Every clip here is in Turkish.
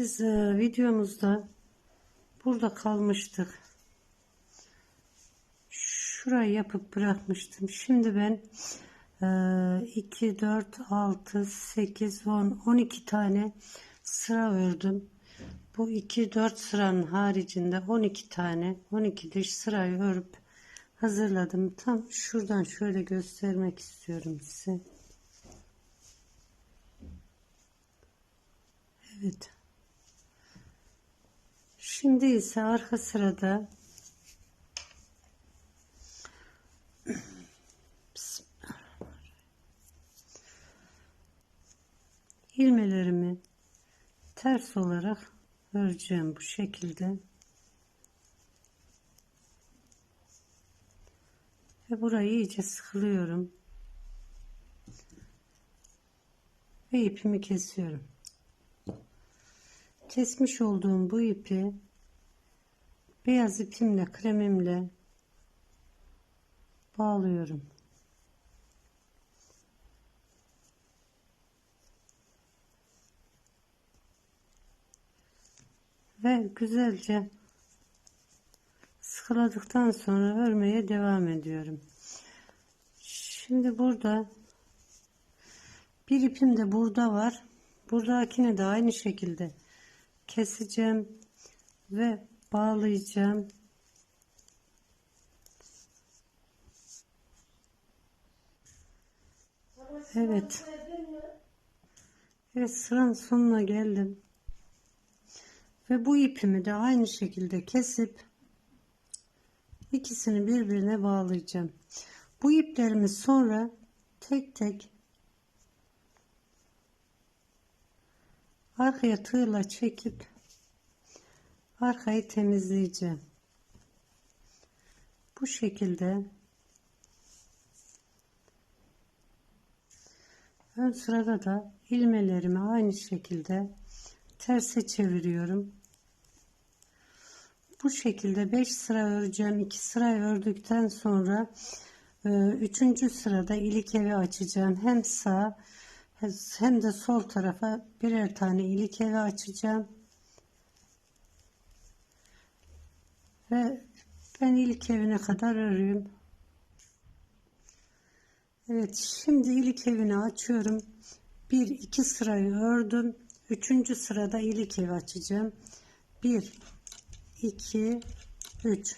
Biz e, videomuzda burada kalmıştık. Şurayı yapıp bırakmıştım. Şimdi ben e, 2, 4, 6, 8, 10, 12 tane sıra ördüm. Bu 2, 4 sıranın haricinde 12 tane 12 diş sırayı örüp hazırladım. Tam şuradan şöyle göstermek istiyorum size. Evet. Şimdi ise arka sırada ilmelerimi ters olarak öreceğim bu şekilde. Ve burayı iyice sıkılıyorum. Ve ipimi kesiyorum. Kesmiş olduğum bu ipi beyaz ipimle kremimle bağlıyorum. Ve güzelce sıkıladıktan sonra örmeye devam ediyorum. Şimdi burada bir ipim de burada var. Buradakine de aynı şekilde keseceğim ve bağlayacağım. Evet. Evet sıranın sonuna geldim. Ve bu ipimi de aynı şekilde kesip ikisini birbirine bağlayacağım. Bu iplerimi sonra tek tek arkaya tığla çekip arkayı temizleyeceğim. Bu şekilde ön sırada da ilmelerimi aynı şekilde terse çeviriyorum. Bu şekilde 5 sıra öreceğim. 2 sıra ördükten sonra 3. sırada ilik evi açacağım. Hem sağ hem de sol tarafa birer tane ilik evi açacağım. Ve ben ilik evine kadar örüyorum. Evet şimdi ilik evini açıyorum. 1 2 sırayı ördüm. 3. sırada ilik evi açacağım. 1 2 3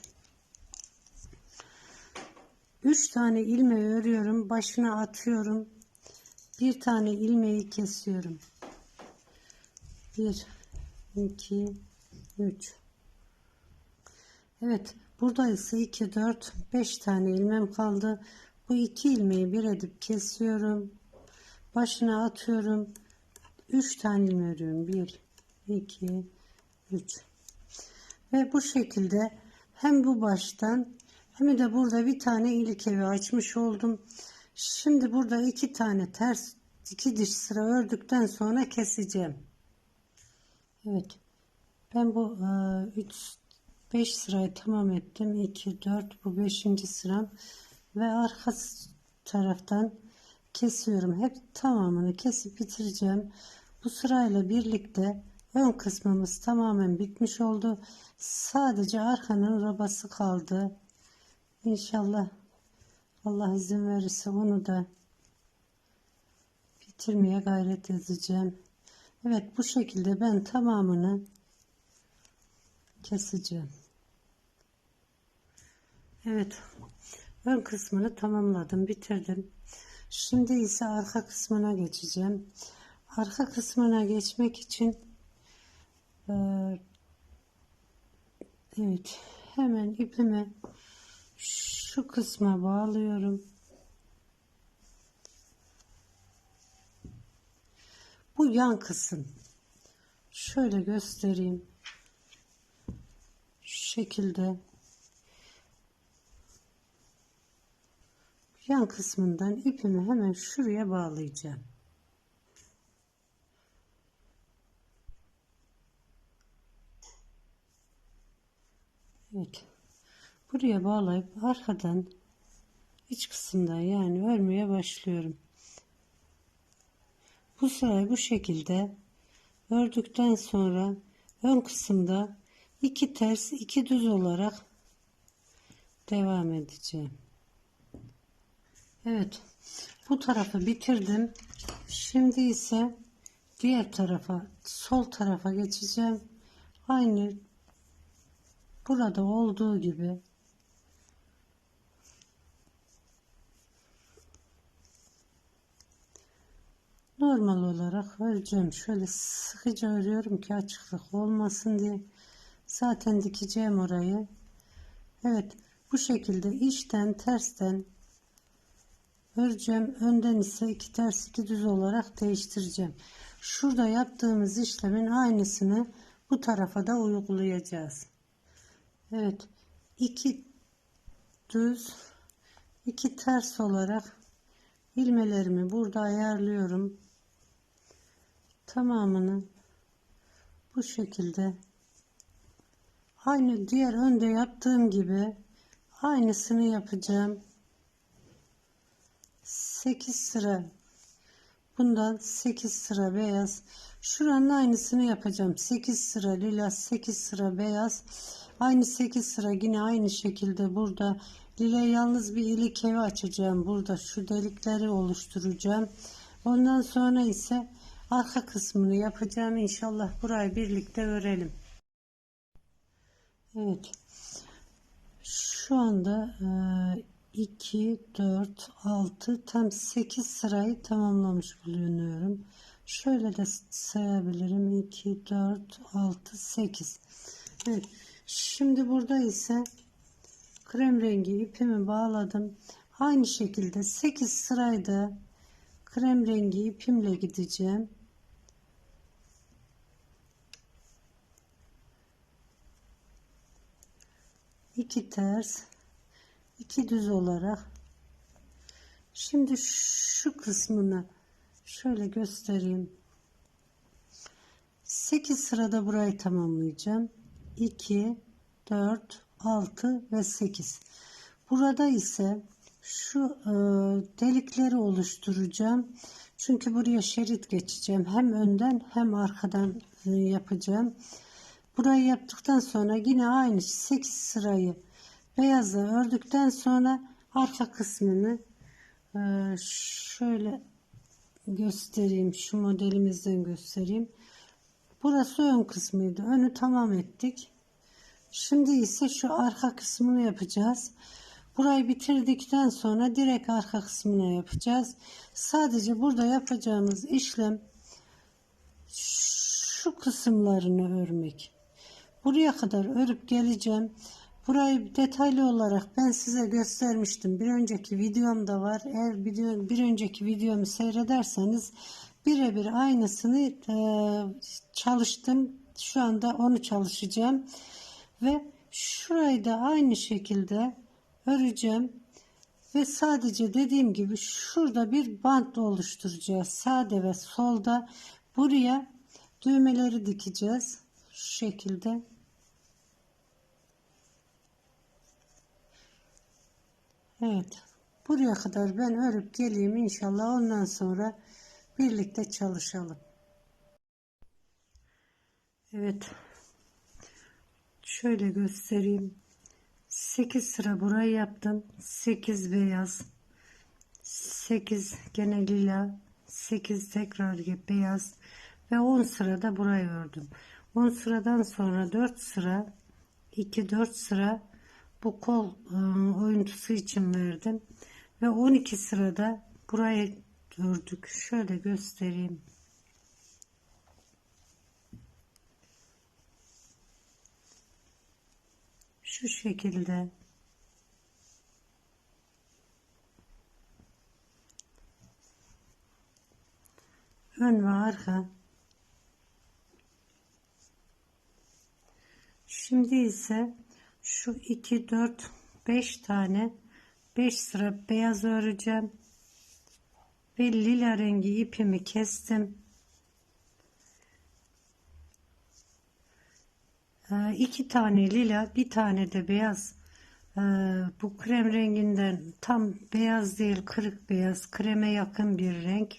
3 tane ilmeği örüyorum. Başına atıyorum. Bir tane ilmeği kesiyorum. 1 2 3 Evet burada ise 2 4 5 tane ilmem kaldı. Bu iki ilmeği bir edip kesiyorum. Başına atıyorum. 3 tane ilmeği örüyorum. 1 2 3 ve bu şekilde hem bu baştan hem de burada bir tane ilik evi açmış oldum. Şimdi burada iki tane ters iki diş sıra ördükten sonra keseceğim. Evet. Ben bu 3 e, 5 sırayı tamam ettim. 2 4 bu 5. sıram ve arka taraftan kesiyorum. Hep tamamını kesip bitireceğim. Bu sırayla birlikte ön kısmımız tamamen bitmiş oldu. Sadece arkanın robası kaldı. İnşallah Allah izin verirse onu da bitirmeye gayret edeceğim. Evet bu şekilde ben tamamını keseceğim. Evet ön kısmını tamamladım bitirdim. Şimdi ise arka kısmına geçeceğim. Arka kısmına geçmek için e, Evet. Hemen ipimi şu kısma bağlıyorum. Bu yan kısım. Şöyle göstereyim. Şu şekilde. Yan kısmından ipimi hemen şuraya bağlayacağım. Evet. Buraya bağlayıp arkadan iç kısımdan yani örmeye başlıyorum. Bu sırayı bu şekilde ördükten sonra ön kısımda iki ters iki düz olarak devam edeceğim. Evet. Bu tarafı bitirdim. Şimdi ise diğer tarafa sol tarafa geçeceğim. Aynı burada olduğu gibi normal olarak öreceğim. Şöyle sıkıca örüyorum ki açıklık olmasın diye. Zaten dikeceğim orayı. Evet bu şekilde içten tersten öreceğim. Önden ise iki ters iki düz olarak değiştireceğim. Şurada yaptığımız işlemin aynısını bu tarafa da uygulayacağız. Evet. iki düz iki ters olarak ilmelerimi burada ayarlıyorum. Tamamını bu şekilde aynı diğer önde yaptığım gibi aynısını yapacağım. 8 sıra. Bundan 8 sıra beyaz. Şuranın aynısını yapacağım. 8 sıra lila 8 sıra beyaz. Aynı 8 sıra yine aynı şekilde burada. Lila yalnız bir ilik evi açacağım. Burada şu delikleri oluşturacağım. Ondan sonra ise arka kısmını yapacağım. İnşallah burayı birlikte örelim. Evet. Şu anda e, 2, 4, 6 tam 8 sırayı tamamlamış bulunuyorum. Şöyle de sayabilirim. 2, 4, 6, 8. Evet. Şimdi burada ise krem rengi ipimi bağladım. Aynı şekilde 8 sırayda krem rengi ipimle gideceğim. İki ters iki düz olarak. Şimdi şu kısmını şöyle göstereyim. 8 sırada burayı tamamlayacağım. 2 4 6 ve 8 burada ise şu e, delikleri oluşturacağım. Çünkü buraya şerit geçeceğim. Hem önden hem arkadan e, yapacağım. Burayı yaptıktan sonra yine aynı 8 sırayı beyazla ördükten sonra arka kısmını e, şöyle göstereyim şu modelimizden göstereyim. Burası ön kısmıydı önü tamam ettik. Şimdi ise şu arka kısmını yapacağız. Burayı bitirdikten sonra direkt arka kısmına yapacağız. Sadece burada yapacağımız işlem şu kısımlarını örmek. Buraya kadar örüp geleceğim Burayı detaylı olarak ben size göstermiştim. Bir önceki videomda var. Eğer video, bir önceki videomu seyrederseniz birebir aynısını e, çalıştım. Şu anda onu çalışacağım. Ve şurayı da aynı şekilde öreceğim. Ve sadece dediğim gibi şurada bir bant oluşturacağız. Sağda ve solda buraya düğmeleri dikeceğiz. Şu şekilde. Evet. Buraya kadar ben örüp geleyim inşallah ondan sonra birlikte çalışalım. Evet. Şöyle göstereyim. 8 sıra burayı yaptım. 8 beyaz. 8 gene lila. 8 tekrar beyaz. Ve 10 sırada burayı ördüm. 10 sıradan sonra 4 sıra 2 4 sıra bu kol ıı, oyuntusu için verdim. Ve 12 sırada burayı gördük. Şöyle göstereyim. Şu şekilde ön ve arka şimdi ise şu 2 4 5 tane 5 sıra beyaz öreceğim. Ve lila rengi ipimi kestim. Ee, iki tane lila bir tane de beyaz. Ee, bu krem renginden tam beyaz değil kırık beyaz kreme yakın bir renk.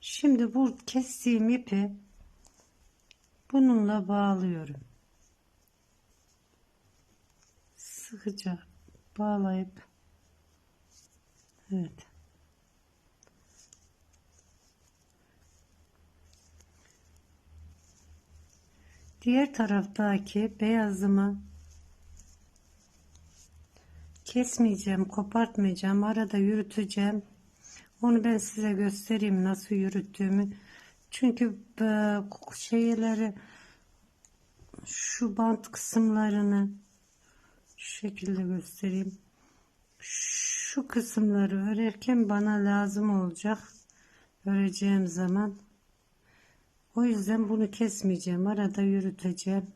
Şimdi bu kestiğim ipi bununla bağlıyorum. Sıkıca bağlayıp evet. Diğer taraftaki beyazımı kesmeyeceğim, kopartmayacağım. Arada yürüteceğim. Onu ben size göstereyim nasıl yürüttüğümü. Çünkü e, şeyleri şu bant kısımlarını şu şekilde göstereyim. Şu kısımları örerken bana lazım olacak. Öreceğim zaman. O yüzden bunu kesmeyeceğim. Arada yürüteceğim.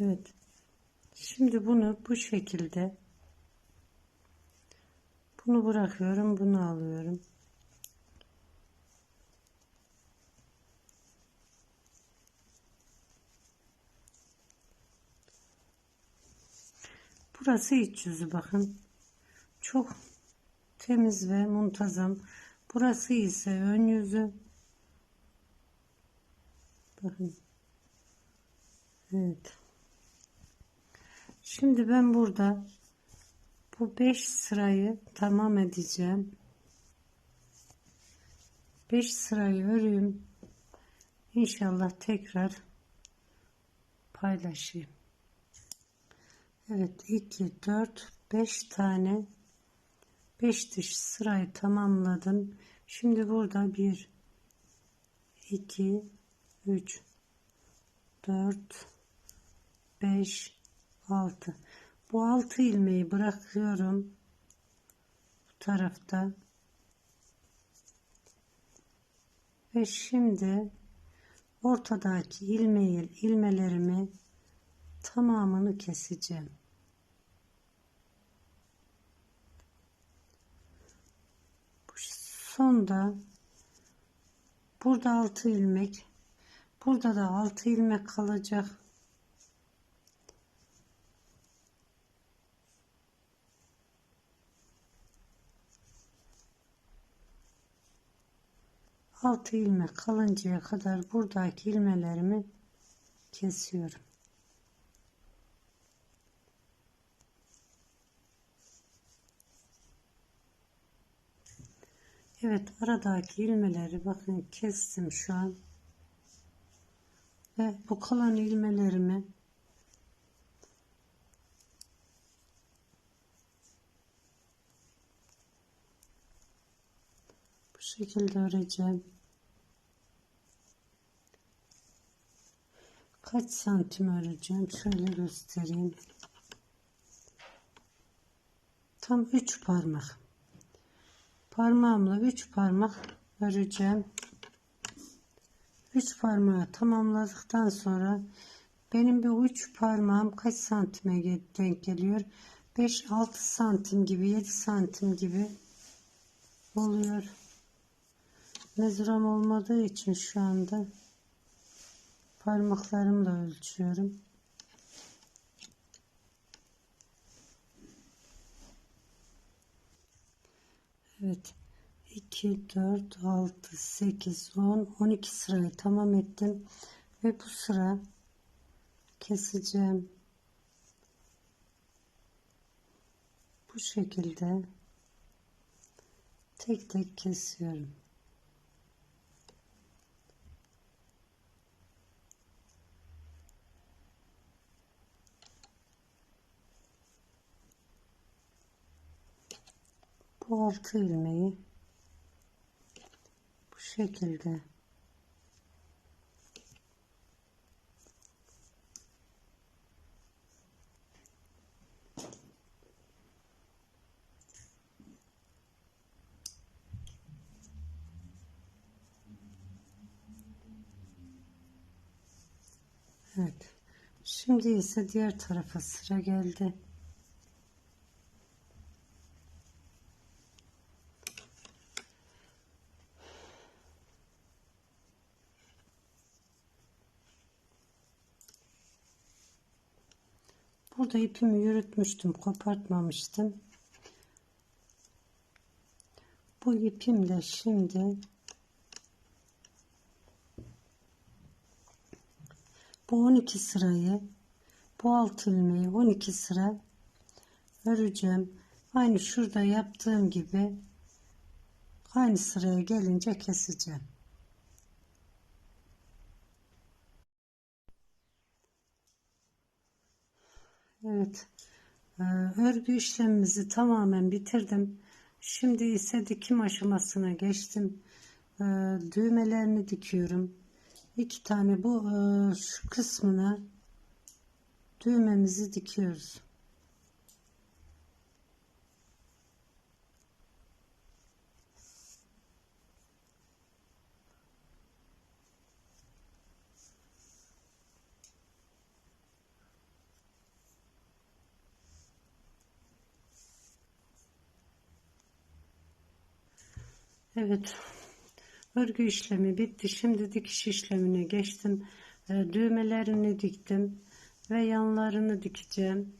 Evet. Şimdi bunu bu şekilde bunu bırakıyorum. Bunu alıyorum. Burası iç yüzü bakın. Çok temiz ve muntazam. Burası ise ön yüzü. Bakın. Evet. Şimdi ben burada bu 5 sırayı tamam edeceğim. 5 sırayı öreyim. İnşallah tekrar paylaşayım. Evet 2 4 5 tane 5 dış sırayı tamamladım. Şimdi burada 1 2 3 4 5 6 bu 6 ilmeği bırakıyorum bu tarafta ve şimdi ortadaki ilmeği ilmelerimi tamamını keseceğim sonda burada 6 ilmek burada da 6 ilmek kalacak altı ilmek kalıncaya kadar buradaki ilmelerimi kesiyorum. Evet aradaki ilmeleri bakın kestim şu an. Ve bu kalan ilmelerimi bu şekilde öreceğim. Kaç santim öreceğim? Şöyle göstereyim. Tam 3 parmak. Parmağımla 3 parmak öreceğim. 3 parmağı tamamladıktan sonra benim bir uç parmağım kaç santime denk geliyor? 5-6 santim gibi 7 santim gibi oluyor. Mezuram olmadığı için şu anda parmaklarımla ölçüyorum. Evet. 2, 4, 6, 8, 10, 12 sırayı tamam ettim. Ve bu sıra keseceğim. Bu şekilde tek tek kesiyorum. Altı ilmeği bu şekilde Evet. Şimdi ise diğer tarafa sıra geldi. Burada ipimi yürütmüştüm, kopartmamıştım. Bu ipimle şimdi bu 12 sırayı bu alt ilmeği 12 sıra öreceğim. Aynı şurada yaptığım gibi aynı sıraya gelince keseceğim. Evet. Ee, örgü işlemimizi tamamen bitirdim. Şimdi ise dikim aşamasına geçtim. Ee, düğmelerini dikiyorum. İki tane bu e, şu kısmına düğmemizi dikiyoruz. Evet. Örgü işlemi bitti. Şimdi dikiş işlemine geçtim. E, düğmelerini diktim ve yanlarını dikeceğim.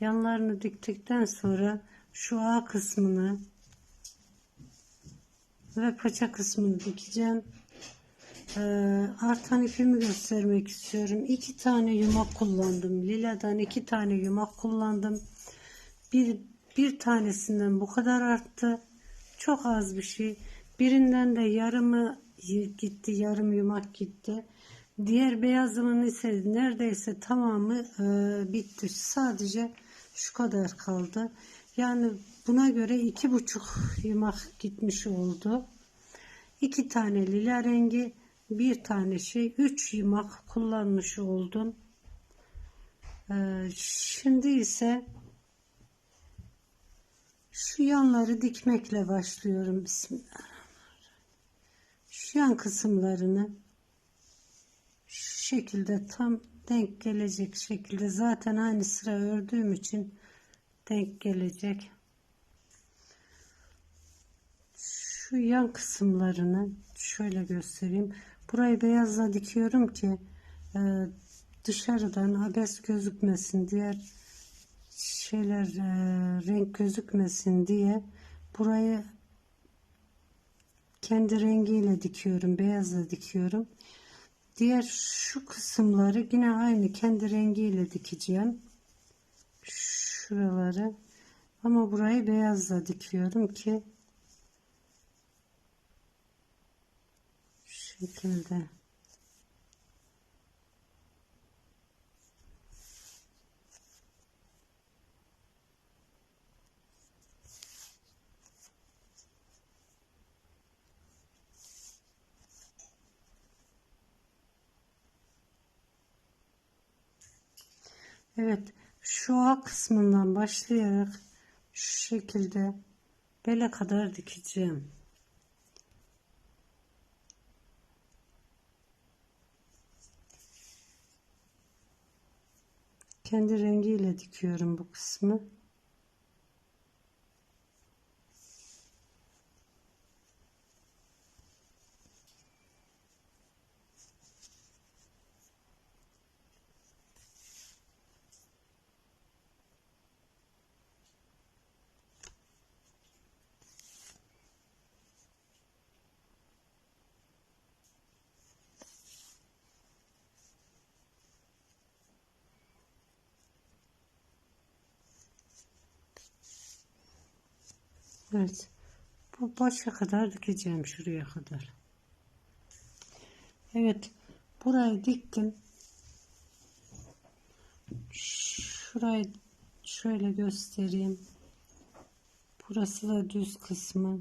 Yanlarını diktikten sonra şu A kısmını ve paça kısmını dikeceğim. E, artan ipimi göstermek istiyorum. İki tane yumak kullandım. Liladan iki tane yumak kullandım. Bir, bir tanesinden bu kadar arttı. Çok az bir şey. Birinden de yarımı gitti, yarım yumak gitti. Diğer beyazımın ise neredeyse tamamı e, bitti. Sadece şu kadar kaldı. Yani buna göre iki buçuk yumak gitmiş oldu. İki tane lila rengi, bir tane şey, üç yumak kullanmış oldum. E, şimdi ise şu yanları dikmekle başlıyorum. Bismillah şu yan kısımlarını şu şekilde tam denk gelecek şekilde zaten aynı sıra ördüğüm için denk gelecek. Şu yan kısımlarını şöyle göstereyim. Burayı beyazla dikiyorum ki e, dışarıdan abes gözükmesin diğer şeyler e, renk gözükmesin diye burayı kendi rengiyle dikiyorum beyazla dikiyorum. Diğer şu kısımları yine aynı kendi rengiyle dikeceğim. Şuraları. Ama burayı beyazla dikiyorum ki şekilde Evet şu A kısmından başlayarak şu şekilde bele kadar dikeceğim. Kendi rengiyle dikiyorum bu kısmı. Evet. Bu başa kadar dikeceğim şuraya kadar. Evet. Burayı diktim. Şurayı şöyle göstereyim. Burası da düz kısmı.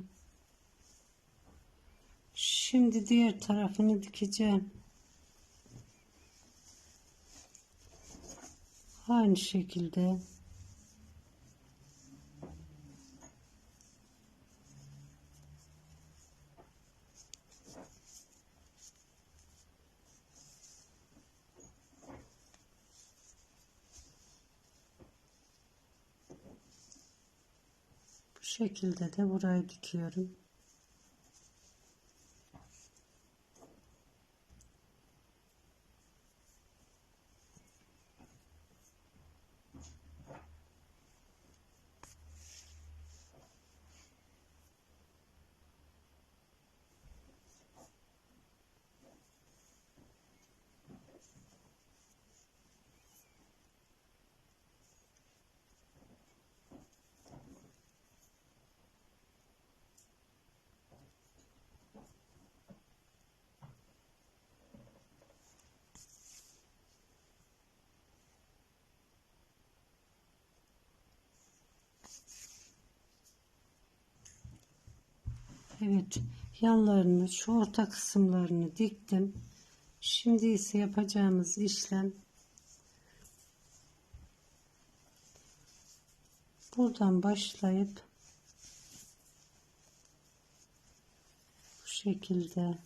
Şimdi diğer tarafını dikeceğim. Aynı şekilde şekilde de burayı dikiyorum. Evet, yanlarını, şu orta kısımlarını diktim. Şimdi ise yapacağımız işlem buradan başlayıp bu şekilde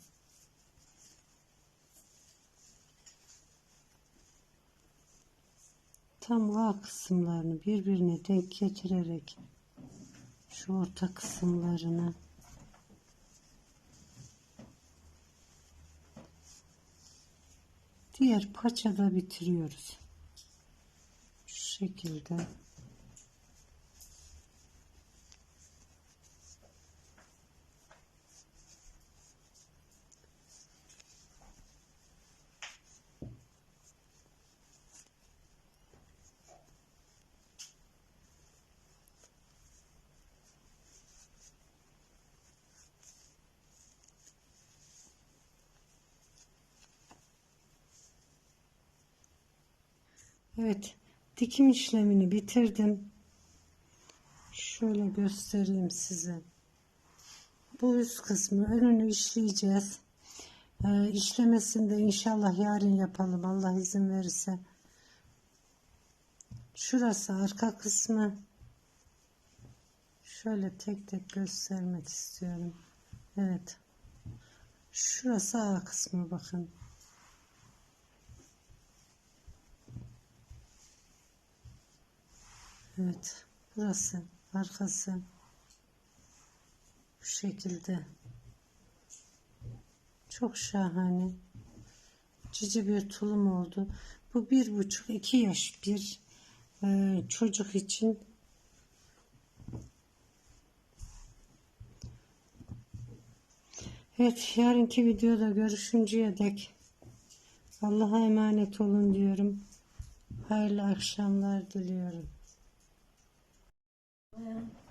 tam A kısımlarını birbirine denk getirerek şu orta kısımlarını diğer paçada bitiriyoruz. Şu şekilde. Evet, dikim işlemini bitirdim. Şöyle göstereyim size. Bu üst kısmı önünü işleyeceğiz. Ee, işlemesini de inşallah yarın yapalım Allah izin verirse. Şurası arka kısmı. Şöyle tek tek göstermek istiyorum. Evet. Şurası A kısmı bakın. Evet. Burası arkası. Bu şekilde. Çok şahane. Cici bir tulum oldu. Bu bir buçuk iki yaş bir e, çocuk için Evet yarınki videoda görüşünceye dek Allah'a emanet olun diyorum. Hayırlı akşamlar diliyorum. 嗯。